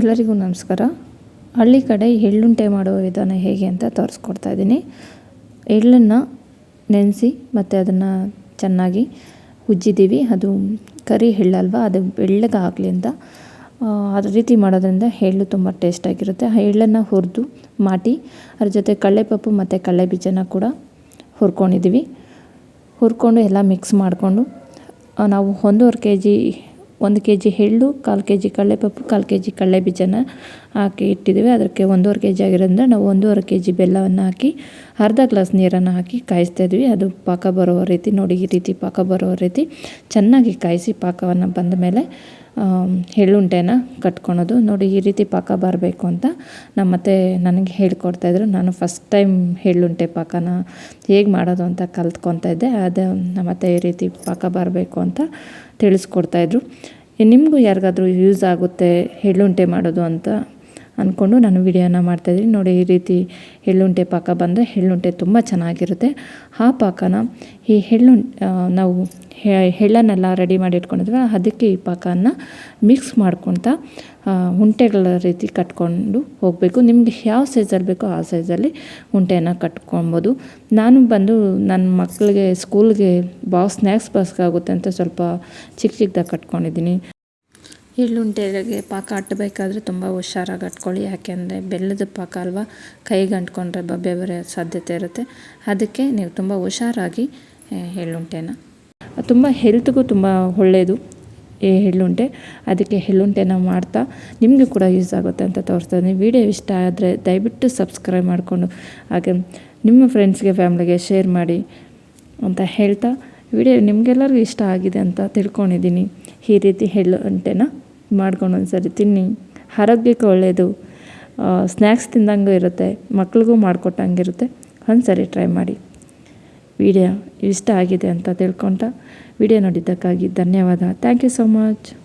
ಎಲ್ಲರಿಗೂ ನಮಸ್ಕಾರ. ಹಳ್ಳಿ ಕಡೆ ಎಳ್ಳುಂಟೆ ಮಾಡುವ ವಿಧಾನ ಹೇಗೆ ಅಂತ ತೋರಿಸ್ಕೊಡ್ತಾ ಇದ್ದೀನಿ. ಎಳ್ಳನ್ನು ನೆನೆಸಿ ಮತ್ತು ಅದನ್ನು ಚೆನ್ನಾಗಿ ಉಜ್ಜಿದ್ದೀವಿ. ಅದು ಕರಿ ಎಳ್ಳಲ್ವ? ಅದು ಬೆಳ್ಳಗಾಗಲಿ ಅಂತ. ಆ ರೀತಿ ಮಾಡೋದ್ರಿಂದ ಎಳ್ಳು ತುಂಬ ಟೇಸ್ಟಾಗಿರುತ್ತೆ ಆ ಎಳ್ಳನ್ನು ಹುರಿದು ಮಾಟಿ, ಅದ್ರ ಜೊತೆ ಕಡಲೆಪಪ್ಪು ಮತ್ತು ಕಡಲೆ ಬೀಜನ ಕೂಡ ಹುರ್ಕೊಂಡಿದ್ದೀವಿ. ಹುರ್ಕೊಂಡು ಎಲ್ಲ ಮಿಕ್ಸ್ ಮಾಡಿಕೊಂಡು ನಾವು ಒಂದೂವರೆ ಕೆ ಜಿ ಒಂದು ಕೆ ಜಿ ಎಳ್ಳು, ಕಾಲು ಕೆ ಜಿ ಕಡಲೆಪಪ್ಪು, ಕಾಲು ಕೆ ಜಿ ಕಡಲೆ ಬೀಜನ ಹಾಕಿ ಇಟ್ಟಿದ್ದೀವಿ. ಅದಕ್ಕೆ ಒಂದೂವರೆ ಕೆ ಜಿ ಆಗಿರೋದ್ರಿಂದ ನಾವು ಒಂದೂವರೆ ಕೆ ಜಿ ಬೆಲ್ಲವನ್ನು ಹಾಕಿ ಅರ್ಧ ಗ್ಲಾಸ್ ನೀರನ್ನು ಹಾಕಿ ಕಾಯಿಸ್ತಾ ಇದ್ವಿ. ಅದು ಪಾಕ ಬರೋ ರೀತಿ, ನೋಡಿ ಈ ರೀತಿ ಪಾಕ ಬರೋ ರೀತಿ ಚೆನ್ನಾಗಿ ಕಾಯಿಸಿ ಪಾಕವನ್ನು ಬಂದ ಮೇಲೆ ಎಳ್ಳುಂಟೆನ ಕಟ್ಕೊಳೋದು. ನೋಡಿ ಈ ರೀತಿ ಪಾಕ ಬರಬೇಕು ಅಂತ ನಮ್ಮತ್ತೆ ನನಗೆ ಹೇಳ್ಕೊಡ್ತಾಯಿದ್ರು ನಾನು ಫಸ್ಟ್ ಟೈಮ್ ಎಳ್ಳುಂಟೆ ಪಾಕನ ಹೇಗೆ ಮಾಡೋದು ಅಂತ ಕಲ್ತ್ಕೊತಾ ಇದ್ದೆ. ಅದು ನಮ್ಮತ್ತೆ ಈ ರೀತಿ ಪಾಕ ಬರಬೇಕು ಅಂತ ತಿಳಿಸ್ಕೊಡ್ತಾಯಿದ್ರು ನಿಮಗೂ ಯಾರಿಗಾದರೂ ಯೂಸ್ ಆಗುತ್ತೆ ಎಳ್ಳುಂಟೆ ಮಾಡೋದು ಅಂತ ಅಂದ್ಕೊಂಡು ನಾನು ವಿಡಿಯೋನ ಮಾಡ್ತಾಯಿದ್ದೀನಿ ನೋಡಿ, ಈ ರೀತಿ ಎಳ್ಳುಂಟೆ ಪಾಕ ಬಂದರೆ ಎಳ್ಳುಂಟೆ ತುಂಬ ಚೆನ್ನಾಗಿರುತ್ತೆ. ಆ ಪಾಕನ ಈ ಹೆಳ್ಳು ನಾವು ಎಳ್ಳನ್ನೆಲ್ಲ ರೆಡಿ ಮಾಡಿ ಇಟ್ಕೊಂಡಿದ್ವಿ. ಅದಕ್ಕೆ ಈ ಪಾಕನ ಮಿಕ್ಸ್ ಮಾಡ್ಕೊತ ಉಂಟೆಗಳ ರೀತಿ ಕಟ್ಕೊಂಡು ಹೋಗಬೇಕು. ನಿಮಗೆ ಯಾವ ಸೈಜಲ್ಲಿ ಬೇಕೋ ಆ ಸೈಜಲ್ಲಿ ಉಂಟೆನ ಕಟ್ಕೊಬೋದು. ನಾನು ಬಂದು ನನ್ನ ಮಕ್ಕಳಿಗೆ ಸ್ಕೂಲ್ಗೆ ಬಾ ಸ್ನ್ಯಾಕ್ಸ್ ಬಸ್ಗಾಗುತ್ತೆ ಅಂತ ಸ್ವಲ್ಪ ಚಿಕ್ಕ ಚಿಕ್ಕದಾಗಿ ಕಟ್ಕೊಂಡಿದ್ದೀನಿ. ಎಳ್ಳುಂಟೆಗೆ ಪಾಕ ಅಟ್ಟಬೇಕಾದ್ರೆ ತುಂಬ ಹುಷಾರಾಗಿ ಅಟ್ಕೊಳ್ಳಿ. ಯಾಕೆಂದರೆ ಬೆಲ್ಲದ ಪಾಕ ಅಲ್ವಾ? ಕೈಗೆ ಅಂಟ್ಕೊಂಡ್ರೆ ಬಬ್ಬೆ ಬರೆಯೋ ಸಾಧ್ಯತೆ ಇರುತ್ತೆ. ಅದಕ್ಕೆ ನೀವು ತುಂಬ ಹುಷಾರಾಗಿ ಎಳ್ಳುಂಟೆನ ತುಂಬ ಹೆಲ್ತ್ಗೂ ತುಂಬ ಒಳ್ಳೆಯದು ಈ ಎಳ್ಳುಂಟೆ ಅದಕ್ಕೆ ಎಳ್ಳುಂಟೆನ ಮಾಡ್ತಾ ನಿಮಗೂ ಕೂಡ ಯೂಸ್ ಆಗುತ್ತೆ ಅಂತ ತೋರಿಸ್ತಾ ವಿಡಿಯೋ ಇಷ್ಟ ಆದರೆ ದಯವಿಟ್ಟು ಸಬ್ಸ್ಕ್ರೈಬ್ ಮಾಡಿಕೊಂಡು ಹಾಗೆ ನಿಮ್ಮ ಫ್ರೆಂಡ್ಸ್ಗೆ ಫ್ಯಾಮ್ಲಿಗೆ ಶೇರ್ ಮಾಡಿ ಅಂತ ಹೇಳ್ತಾ ವಿಡಿಯೋ ನಿಮಗೆಲ್ಲರಿಗೂ ಇಷ್ಟ ಆಗಿದೆ ಅಂತ ತಿಳ್ಕೊಂಡಿದ್ದೀನಿ. ಈ ರೀತಿ ಎಳ್ಳುಂಟೆನ ಮಾಡ್ಕೊಂಡು ಒಂದು ಸರಿ ತಿನ್ನಿ. ಆರೋಗ್ಯಕ್ಕೆ ಒಳ್ಳೆಯದು ಸ್ನ್ಯಾಕ್ಸ್ ತಿಂದಂಗೂ ಇರುತ್ತೆ. ಮಕ್ಳಿಗೂ ಮಾಡಿಕೊಟ್ಟಂಗಿರುತ್ತೆ ಒಂದು ಸರಿ ಟ್ರೈ ಮಾಡಿ. ವಿಡಿಯೋ ಇಷ್ಟ ಆಗಿದೆ ಅಂತ ತಿಳ್ಕೊತ ವಿಡಿಯೋ ನೋಡಿದ್ದಕ್ಕಾಗಿ ಧನ್ಯವಾದ. Thank you so much